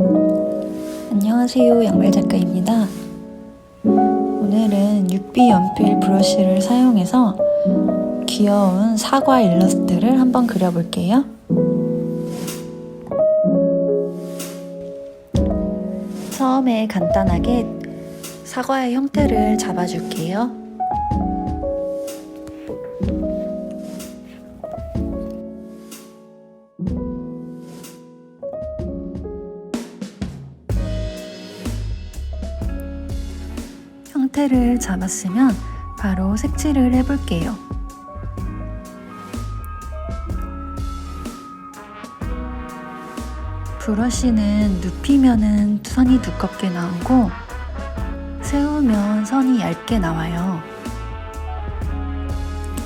안녕하세요. 양말 작가입니다. 오늘은 6B 연필 브러쉬를 사용해서 귀여운 사과 일러스트를 한번 그려볼게요. 처음에 간단하게 사과의 형태를 잡아줄게요. 형태를 잡았으면 바로 색칠을 해볼게요. 브러쉬는 눕히면은 선이 두껍게 나오고 세우면 선이 얇게 나와요.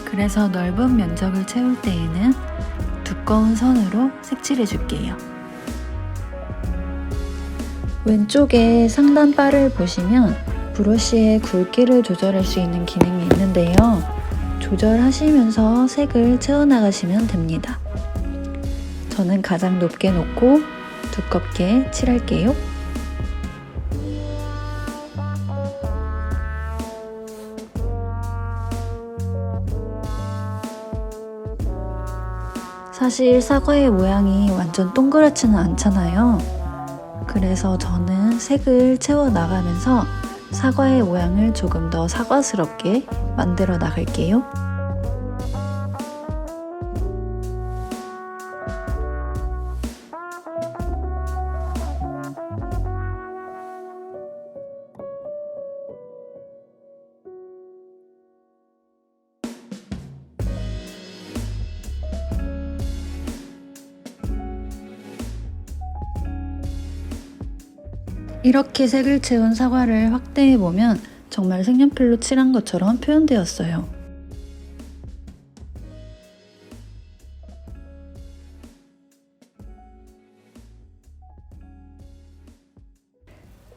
그래서 넓은 면적을 채울 때에는 두꺼운 선으로 색칠해 줄게요. 왼쪽에 상단 바를 보시면 브러쉬의 굵기를 조절할 수 있는 기능이 있는데요. 조절하시면서 색을 채워나가시면 됩니다. 저는 가장 높게 놓고 두껍게 칠할게요. 사실 사과의 모양이 완전 동그랗지는 않잖아요. 그래서 저는 색을 채워 나가면서 사과의 모양을 조금 더 사과스럽게 만들어 나갈게요. 이렇게 색을 채운 사과를 확대해 보면 정말 색연필로 칠한 것처럼 표현되었어요.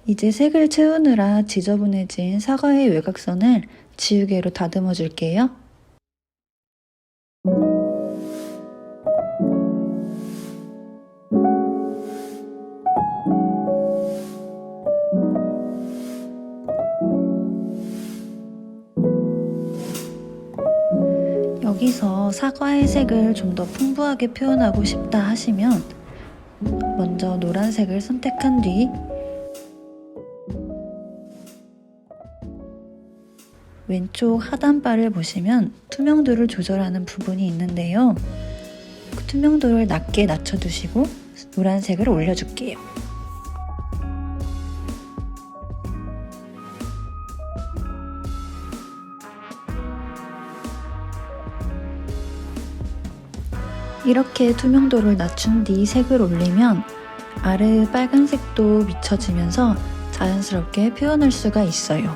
이제 색을 채우느라 지저분해진 사과의 외곽선을 지우개로 다듬어 줄게요. 사과의 색을 좀 더 풍부하게 표현하고 싶다 하시면 먼저 노란색을 선택한 뒤 왼쪽 하단바를 보시면 투명도를 조절하는 부분이 있는데요. 그 투명도를 낮게 낮춰두시고 노란색을 올려줄게요. 이렇게 투명도를 낮춘 뒤 색을 올리면 아래 빨간색도 미쳐지면서 자연스럽게 표현할 수가 있어요.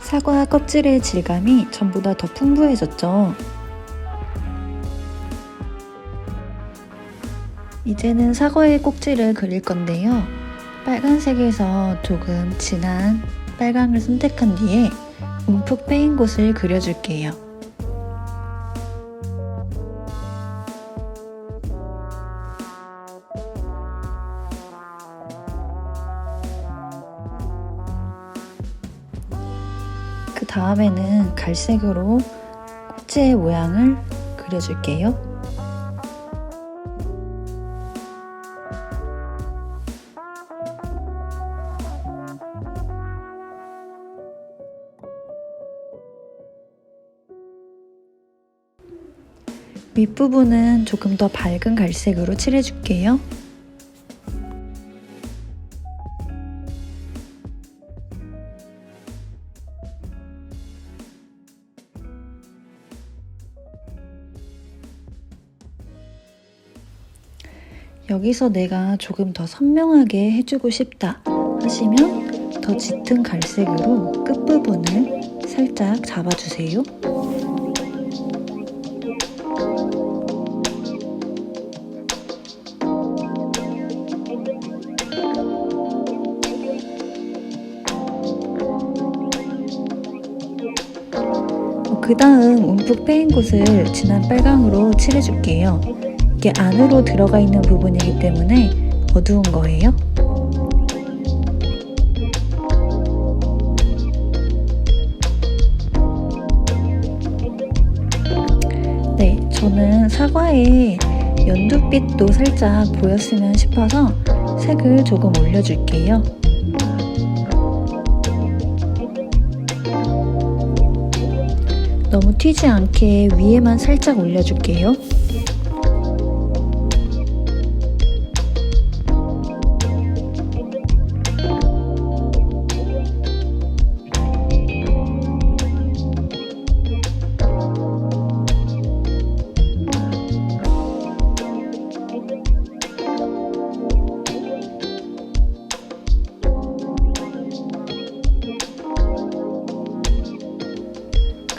사과 껍질의 질감이 전보다 더 풍부해졌죠. 이제는 사과의 꼭지를 그릴 건데요. 빨간색에서 조금 진한 빨강을 선택한 뒤에 움푹 패인 곳을 그려줄게요. 그 다음에는 갈색으로 꼭지의 모양을 그려줄게요. 윗부분은 조금 더 밝은 갈색으로 칠해줄게요. 여기서 내가 조금 더 선명하게 해주고 싶다 하시면 더 짙은 갈색으로 끝부분을 살짝 잡아주세요. 그 다음 움푹 패인 곳을 진한 빨강으로 칠해줄게요. 이게 안으로 들어가 있는 부분이기 때문에 어두운 거예요. 네, 저는 사과에 연두빛도 살짝 보였으면 싶어서 색을 조금 올려줄게요. 너무 튀지 않게 위에만 살짝 올려줄게요.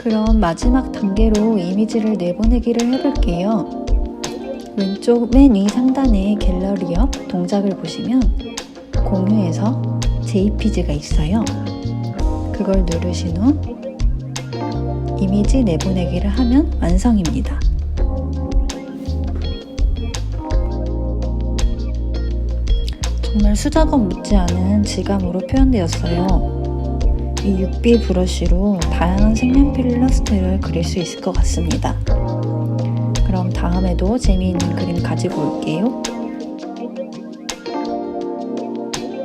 그럼 마지막 단계로 이미지를 내보내기를 해볼게요. 왼쪽 맨 위 상단에 갤러리 옆 동작을 보시면 공유해서 JPG가 있어요. 그걸 누르신 후 이미지 내보내기를 하면 완성입니다. 정말 수작업 못지않은 질감으로 표현되었어요. 이 6B 브러쉬로 다양한 색연필 일러스트를 그릴 수 있을 것 같습니다. 그럼 다음에도 재미있는 그림 가지고 올게요.